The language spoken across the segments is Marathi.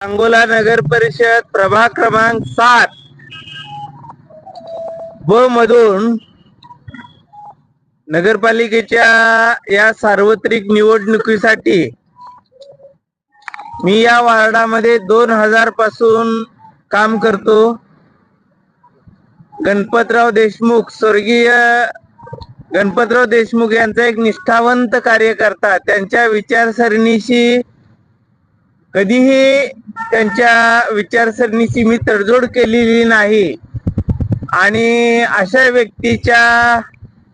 सांगोला नगर परिषद प्रभाग क्रमांक सात. ब मधून नगरपालिकेच्या या सार्वत्रिक निवडणुकीसाठी मी या वार्डामध्ये दोन हजारपासून काम करतो. गणपतराव देशमुख स्वर्गीय गणपतराव देशमुख यांचा एक निष्ठावंत कार्यकर्ता त्यांच्या विचारसरणीशी कधीही त्यांच्या विचारसरणीची मी तडजोड केलेली नाही. आणि अशा व्यक्तीच्या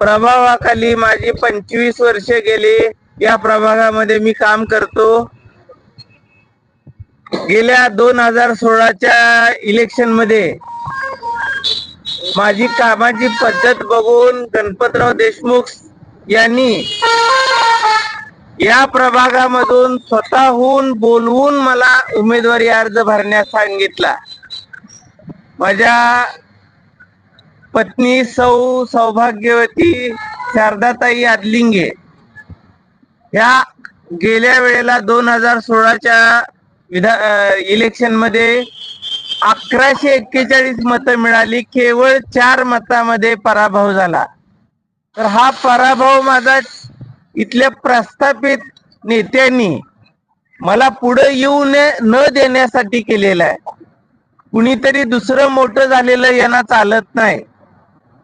प्रभावाखाली माझी पंचवीस वर्षे गेली. या प्रभागामध्ये मी काम करतो. गेल्या दोन हजार सोळाच्या इलेक्शनमध्ये माझी कामाची पद्धत बघून गणपतराव देशमुख यांनी या प्रभागामधून स्वतःहून बोलवून मला उमेदवारी अर्ज भरण्यास सांगितला. माझ्या पत्नी सौ सौभाग्यवती शारदाताई आदलिंगे ह्या गेल्या वेळेला दोन हजार सोळाच्या विधा इलेक्शनमध्ये अकराशे एक्केचाळीस मतं मिळाली. केवळ चार मतामध्ये पराभव झाला. तर हा पराभव माझा इथल्या प्रस्थापित नेत्यांनी मला पुढे येऊ ने- न देण्यासाठी केलेला आहे. कुणीतरी दुसरं मोठं झालेलं यांना चालत नाही.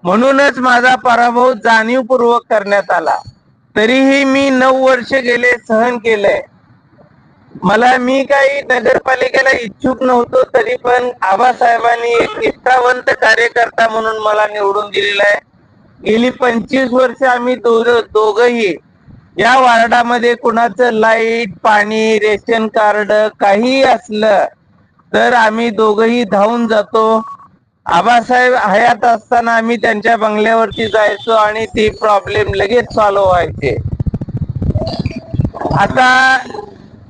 म्हणूनच माझा पराभव जाणीवपूर्वक करण्यात आला. तरीही मी नऊ वर्ष गेले सहन केलंय. मला मी काही नगरपालिकेला इच्छुक नव्हतो तरी पण आबासाहेबांनी एक निष्ठावंत कार्यकर्ता म्हणून मला निवडून दिलेला आहे. गेली पंचवीस वर्ष आम्ही दोघ- दोघही या वार्डामध्ये कुणाचं लाइट पाणी रेशन कार्ड काही असलं तर आम्ही दोघही धावून जातो. आबासाहेब हयात असताना आम्ही त्यांच्या बंगल्यावरती जायचो आणि ते प्रॉब्लेम लगेच सॉल्व्ह व्हायचे. आता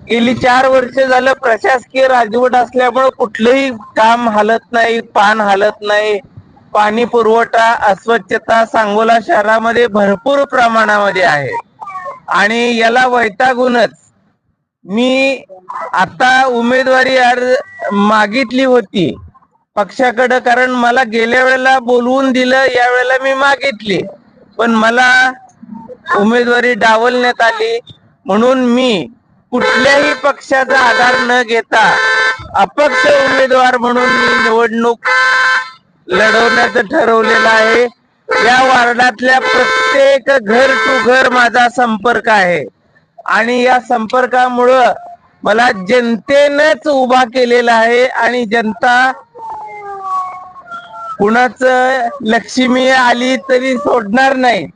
गेली चार वर्ष झालं प्रशासकीय राजवट असल्यामुळे कुठलंही काम हालत नाही पान हालत नाही. पाणी पुरवठा अस्वच्छता सांगोला शहरामध्ये भरपूर प्रमाणामध्ये आहे. आणि याला वैतागूनच मी आता उमेदवारी अर्ज मागितली होती पक्षाकडं कारण मला गेल्या वेळेला बोलवून दिलं यावेळेला मी मागितली. पण मला उमेदवारी डावलण्यात आली. म्हणून मी कुठल्याही पक्षाचा आधार न घेता अपक्ष उमेदवार म्हणून मी निवडणूक लढवण्याचं ठरवलेलं आहे. या वार्डातल्या प्रत्येक घर टू घर माझा संपर्क आहे. आणि या संपर्कामुळं मला जनतेनंच उभा केलेला आहे आणि जनता कुणाचं लक्ष्मी आली तरी सोडणार नाही.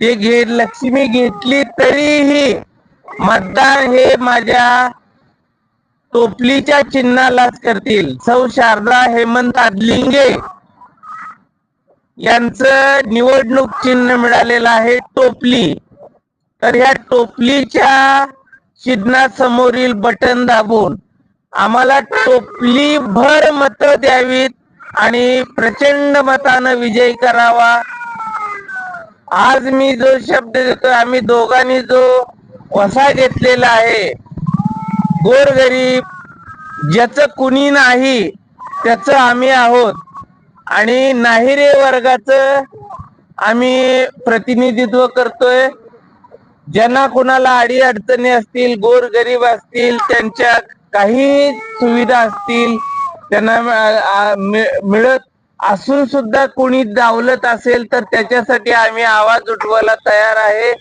ते घे लक्ष्मी घेतली तरीही मतदान हे माझ्या टोपलीच्या चिन्हालाच करतील. सौ शारदा हेमंत आदलिंगे. यांचं निवडणूक चिन्ह मिळालेलं आहे टोपली. तर ह्या टोपलीच्या चिन्हासमोरील बटन दाबून आम्हाला टोपली भर मत द्यावीत आणि प्रचंड मतानं विजय करावा. आज मी जो शब्द देतो आम्ही दोघांनी जो वसा घेतलेला आहे गोरगरीब ज्याचं कुणी नाही त्याचं आम्ही आहोत. आणि नाहिरे वर्गाचं आम्ही प्रतिनिधित्व करतोय. ज्यांना कुणाला अडी अडचणी असतील गोरगरीब असतील त्यांच्या काही सुविधा असतील त्यांना मिळत असून सुद्धा कोणी दावलत असेल तर त्याच्यासाठी आम्ही आवाज उठवायला तयार आहे.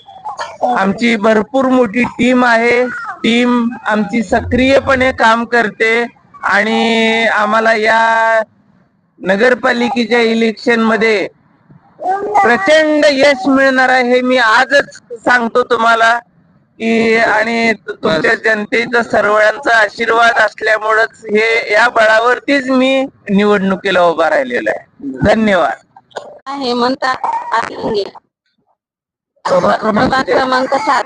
आमची भरपूर मोठी टीम आहे. टीम आमची सक्रियपणे काम करते आणि आम्हाला या नगरपालिकेच्या इलेक्शनमध्ये प्रचंड यश मिळणार आहे हे मी आजच सांगतो तुम्हाला. की आणि तुमच्या जनतेचा सर्वांचा आशीर्वाद असल्यामुळेच हे या बळावरतीच मी निवडणुकीला उभा राहिलेलो आहे. धन्यवाद. हेमंत क्रमांक सात.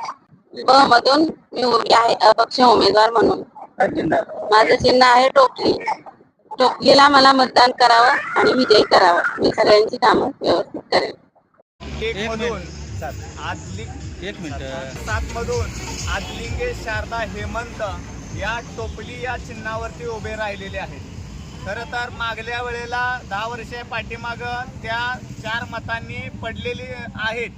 ब मधून मी उभी आहे अपक्ष उमेदवार म्हणून. माझं चिन्ह आहे टोपली. टोपलीला मला मतदान करावं आणि विजय करावा. मी सगळ्यांची कामं व्यवस्थित करेन. एक मधून. आदली एक मिनिट. सात मधून. आदलिंगे शारदा हेमंत या टोपली या चिन्हावरती उभे राहिलेले आहेत. खरं तर मागल्या वेळेला दहा वर्षे पाठीमागं त्या चार मतांनी पडलेली आहेत.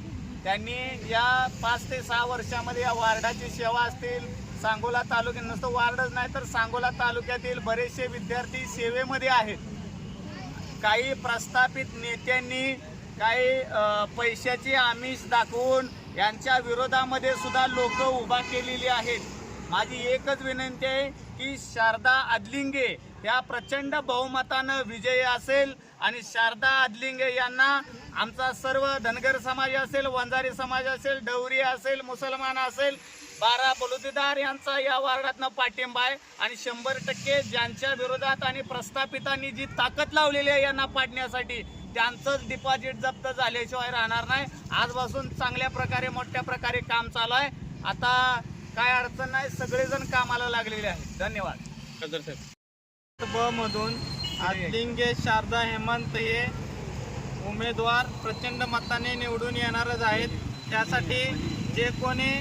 त्यांनी या पाच ते सहा वर्षामध्ये या वार्डाची सेवा असतील सांगोला तालुक्यात नुसतं वार्डच नाही तर सांगोला तालुक्यातील बरेचसे विद्यार्थी सेवेमध्ये आहेत. काही प्रस्थापित नेत्यांनी काही पैशाचे पैशाची आमिष दाखवून यांच्या विरोधामध्ये सुद्धा लोक उभा केलेली आहेत. माझी एकच विनंती आहे की शारदा अदलिंगे या प्रचंड बहुमतानं विजयी असेल आणि शारदा अदलिंगे यांना आमचा सर्व धनगर समाज असेल वंजारी समाज असेल डवरी असेल मुसलमान असेल बारा बलुतेदार यांचा या वार्डातनं पाठिंबा आहे आणि शंभर टक्के ज्यांच्या विरोधात आणि प्रस्थापितांनी जी ताकद लावलेली आहे यांना पाडण्यासाठी त्यांचंच डिपॉझिट जप्त झाल्याशिवाय राहणार नाही. आजपासून चांगल्या प्रकारे मोठ्या प्रकारे काम चालू आहे. आता काय अडचण नाही सगळेजण कामाला लागलेले आहेत. धन्यवाद. ब मधून आदलिंगे शारदा हेमंत हे उमेदवार प्रचंड मताने निवडून येणारच आहेत. त्यासाठी जे कोणी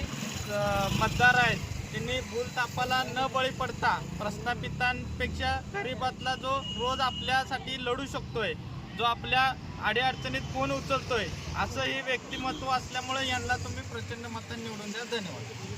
मतदार आहेत. त्यांनी भूलतापाला न बळी पडता प्रस्थापितांपेक्षा गरीबातला जो रोज आपल्यासाठी लढू शकतोय जो आपल्या अडीअडचणीत फोन उचलतोय असं हे व्यक्तिमत्व असल्यामुळे यांना तुम्ही प्रचंड मतं निवडून द्या. धन्यवाद.